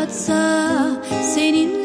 hatırlatsa senin